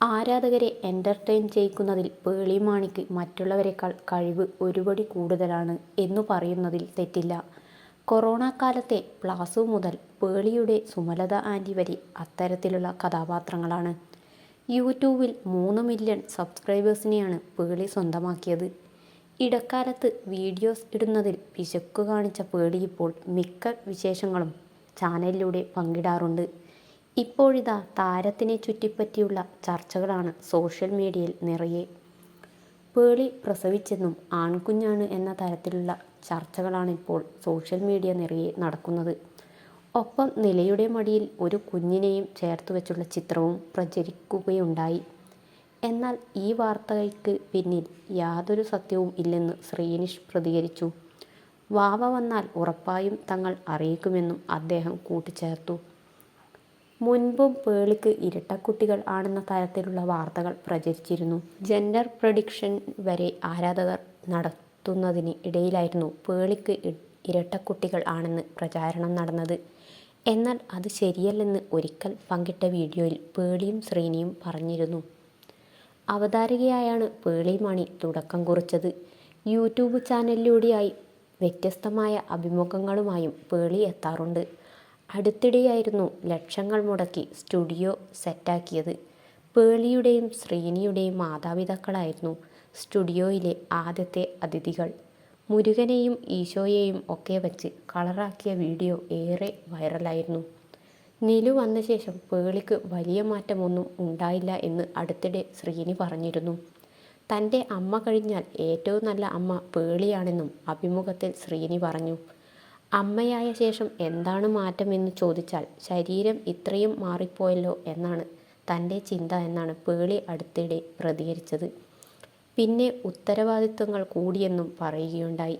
ആരാധകരെ എന്റർടൈൻ ചെയ്യിക്കുന്നതിൽ പേളി മാണിക്ക് മറ്റുള്ളവരെക്കാൾ കഴിവ് ഒരുപടി കൂടുതലാണ് എന്നു പറയുന്നതിൽ തെറ്റില്ല. കൊറോണ കാലത്തെ പ്ലാസു മുതൽ പേളിയുടെ സുമലത ആന്റി വരെ അത്തരത്തിലുള്ള കഥാപാത്രങ്ങളാണ്. യൂട്യൂബിൽ മൂന്ന് മില്യൺ സബ്സ്ക്രൈബേഴ്സിനെയാണ് പേളി സ്വന്തമാക്കിയത്. ഇടക്കാലത്ത് വീഡിയോസ് ഇടുന്നതിൽ പിശക്കു കാണിച്ച പേളി ഇപ്പോൾ മിക്ക വിശേഷങ്ങളും ചാനലിലൂടെ പങ്കിടാറുണ്ട്. ഇപ്പോഴിതാ താരത്തിനെ ചുറ്റിപ്പറ്റിയുള്ള ചർച്ചകളാണ് സോഷ്യൽ മീഡിയയിൽ നിറയെ. പേളി പ്രസവിച്ചെന്നും ആൺകുഞ്ഞാണ് എന്ന തരത്തിലുള്ള ചർച്ചകളാണ് ഇപ്പോൾ സോഷ്യൽ മീഡിയ നിറയെ നടക്കുന്നത്. ഒപ്പം നിലയുടെ മടിയിൽ ഒരു കുഞ്ഞിനെയും ചേർത്ത് വെച്ചുള്ള ചിത്രവും പ്രചരിക്കുകയുണ്ടായി. എന്നാൽ ഈ വാർത്തകൾക്ക് പിന്നിൽ യാതൊരു സത്യവും ഇല്ലെന്ന് ശ്രീനിഷ് പ്രതികരിച്ചു. വാവ വന്നാൽ ഉറപ്പായും തങ്ങൾ അറിയിക്കുമെന്നും അദ്ദേഹം കൂട്ടിച്ചേർത്തു. മുൻപും പേളിക്ക് ഇരട്ടക്കുട്ടികൾ ആണെന്ന തരത്തിലുള്ള വാർത്തകൾ പ്രചരിച്ചിരുന്നു. ജെൻഡർ പ്രഡിക്ഷൻ വരെ ആരാധകർ നടത്തുന്നതിന് ഇടയിലായിരുന്നു പേളിക്ക് ഇരട്ടക്കുട്ടികൾ ആണെന്ന് പ്രചാരണം നടന്നത്. എന്നാൽ അത് ശരിയല്ലെന്ന് ഒരിക്കൽ പങ്കിട്ട വീഡിയോയിൽ പേളിയും ശ്രീനിയും പറഞ്ഞിരുന്നു. അവതാരകയായാണ് പേളി മണി തുടക്കം കുറിച്ചത്. യൂട്യൂബ് ചാനലിലൂടെയായി വ്യത്യസ്തമായ അഭിമുഖങ്ങളുമായും പേളി എത്താറുണ്ട്. അടുത്തിടെയായിരുന്നു ലക്ഷങ്ങൾ മുടക്കി സ്റ്റുഡിയോ സെറ്റാക്കിയത്. പേളിയുടെയും ശ്രീനിയുടെയും മാതാപിതാക്കളായിരുന്നു സ്റ്റുഡിയോയിലെ ആദ്യത്തെ അതിഥികൾ. മുരുകനെയും ഈശോയെയും ഒക്കെ വച്ച് കളറാക്കിയ വീഡിയോ ഏറെ വൈറലായിരുന്നു. നിലു വന്ന ശേഷം പേളിക്ക് വലിയ മാറ്റമൊന്നും ഉണ്ടായില്ല എന്ന് അടുത്തിടെ ശ്രീനി പറഞ്ഞിരുന്നു. തന്റെ അമ്മ കഴിഞ്ഞാൽ ഏറ്റവും നല്ല അമ്മ പേളിയാണെന്നും അഭിമുഖത്തിൽ ശ്രീനി പറഞ്ഞു. അമ്മയായ ശേഷം എന്താണ് മാറ്റം എന്ന് ചോദിച്ചാൽ ശരീരം ഇത്രയും മാറിപ്പോയല്ലോ എന്നാണ് തന്റെ ചിന്ത എന്നാണ് പേളി അടുത്തിടെ പ്രതികരിച്ചത്. പിന്നെ ഉത്തരവാദിത്വങ്ങൾ കൂടിയെന്നും പറയുകയുണ്ടായി.